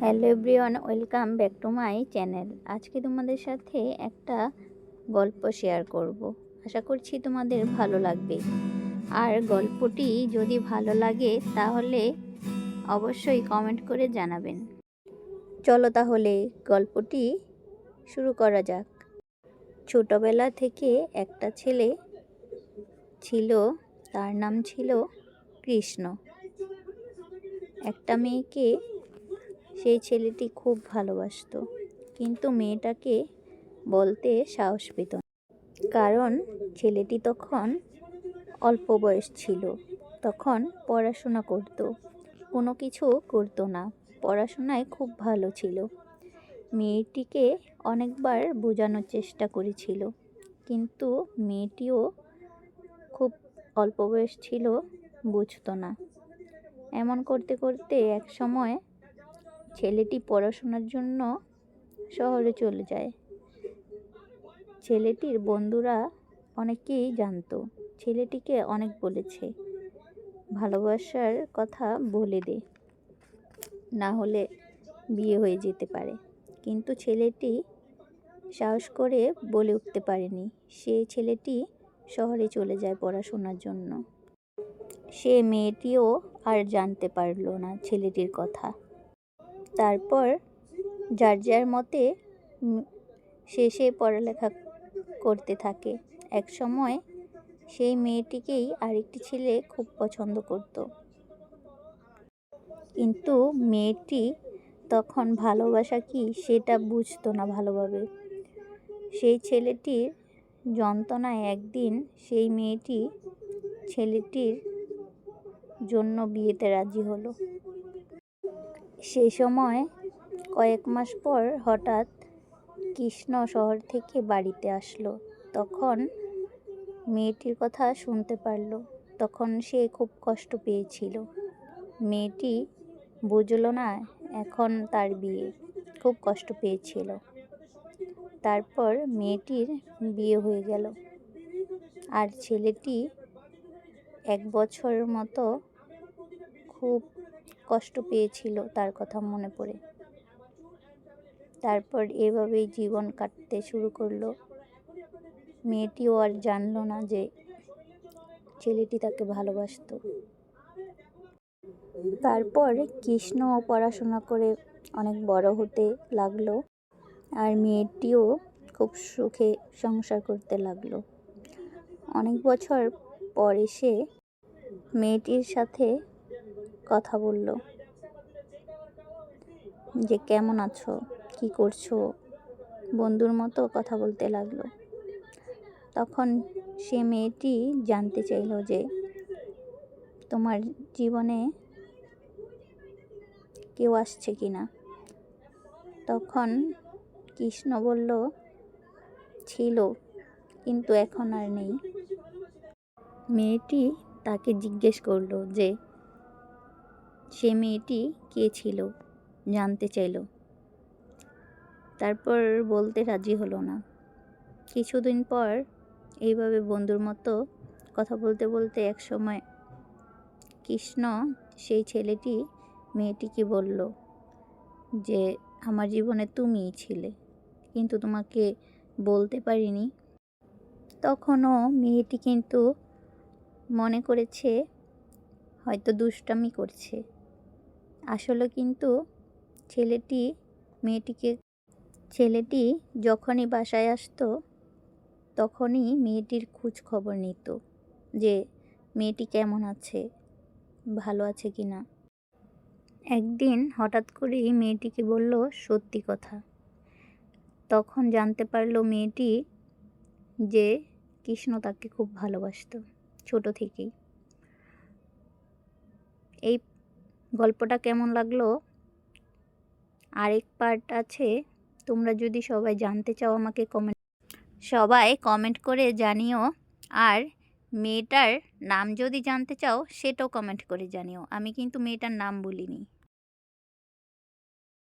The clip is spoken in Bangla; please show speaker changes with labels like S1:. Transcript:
S1: Hello everyone, welcome back to my channel. আজকে তোমাদের সাথে একটা গল্প শেয়ার করব। আশা করছি তোমাদের ভালো লাগবে। আর গল্পটি যদি ভালো লাগে, তাহলে অবশ্যই কমেন্ট করে জানাবেন। চলো তাহলে গল্পটি শুরু করা যাক। ছোটবেলা থেকে একটা ছেলে ছিল, তার নাম ছিল কৃষ্ণ। একটা মেয়েকে সেই ছেলেটি খুব ভালোবাসতো। কিন্তু মেয়েটাকে বলতে সাহস পেত না। কারণ ছেলেটি তখন অল্প বয়স ছিল। তখন পড়াশোনা করতো। কোনো কিছু করতো না। পড়াশোনায় খুব ভালো ছিল। মেয়েটিকে অনেকবার বোঝানোর চেষ্টা করেছিল। কিন্তু মেয়েটিও খুব অল্প বয়স ছিল, বুঝতো না। এমন করতে করতে এক সময় ছেলেটি পড়াশোনার জন্য শহরে চলে যায়। ছেলেটির বন্ধুরা অনেকেই জানতো, ছেলেটিকে অনেক বলেছে। ভালোবাসার কথা বলে দে, না হলে বিয়ে হয়ে যেতে পারে। কিন্তু ছেলেটি সাহস করে বলে উঠতে পারেনি। সে ছেলেটি শহরে চলে যায় পড়াশোনার জন্য। সে মেয়েটিও আর জানতে পারল না ছেলেটির কথা। তারপর যার যার মতে শেষে পড়ালেখা করতে থাকে। এক সময় সেই মেয়েটিকেই আরেকটি ছেলে খুব পছন্দ করত। কিন্তু মেয়েটি তখন ভালোবাসা কি সেটা বুঝতো না ভালোভাবে। সেই ছেলেটির যন্ত্রণায় একদিন সেই মেয়েটি ছেলেটির জন্য বিয়েতে রাজি হলো। সেই সময় কয়েক মাস পর হঠাৎ কৃষ্ণ শহর থেকে বাড়িতে আসলো। তখন মেয়েটির কথা শুনতে পারল। তখন সে খুব কষ্ট পেয়েছিল। মেয়েটি বুঝলো না, এখন তার বিয়ে। খুব কষ্ট পেয়েছিল। তারপর মেয়েটির বিয়ে হয়ে গেল। আর ছেলেটি এক বছরের মতো খুব কষ্ট পেয়েছিল তার কথা মনে পড়ে। তারপর এভাবেই জীবন কাটতে শুরু করল। মেয়েটিও আর জানলো না যে ছেলেটি তাকে ভালোবাসত। তারপর কৃষ্ণ পড়াশোনা করে অনেক বড় হতে লাগল আর মেয়েটিও খুব সুখে সংসার করতে লাগল। অনেক বছর পর এসে মেয়েটির সাথে কথা বলল। যে, কেমন আছো? কি করছ? বন্ধুর মতো কথা বলতে লাগল। তখন সে মেয়েটি জানতে চাইল যে, তোমার জীবনে কেউ আসছে কি না? তখন কৃষ্ণ বলল, ছিল, কিন্তু এখন আর নেই। মেয়েটি তাকে জিজ্ঞেস করল যে সে মেয়েটি কে ছিল জানতে চাইল। তারপর বলতে রাজি হলো না। কিছুদিন পর এইভাবে বন্ধুর মতো কথা বলতে বলতে এক সময় কৃষ্ণ সেই ছেলেটি মেয়েটিকে বলল যে, আমার জীবনে তুমিই ছিলে, কিন্তু তোমাকে বলতে পারিনি। তখনও মেয়েটি কিন্তু মনে করেছে, হয়তো দুষ্টামি করছে। আসলে কিন্তু ছেলেটি, মেয়েটিকে, ছেলেটি যখনই বাসায় আসতো, তখনই মেয়েটির খোঁজ খবর নিত যে মেয়েটি কেমন আছে, ভালো আছে কি না একদিন হঠাৎ করেই মেয়েটিকে বলল, সত্যি কথা। তখন জানতে পারল মেয়েটি যে কৃষ্ণ তাকে খুব ভালোবাসত, ছোট থেকেই। এই গল্পটা কেমন লাগল? আরেক পার্ট আছে, তোমরা যদি সবাই জানতে চাও আমাকে কমেন্ট সবাই কমেন্ট করে জানিও। আর মেয়েটার নাম যদি জানতে চাও, সেটাও কমেন্ট করে জানিও। আমি কিন্তু মেয়েটার নাম বলিনি।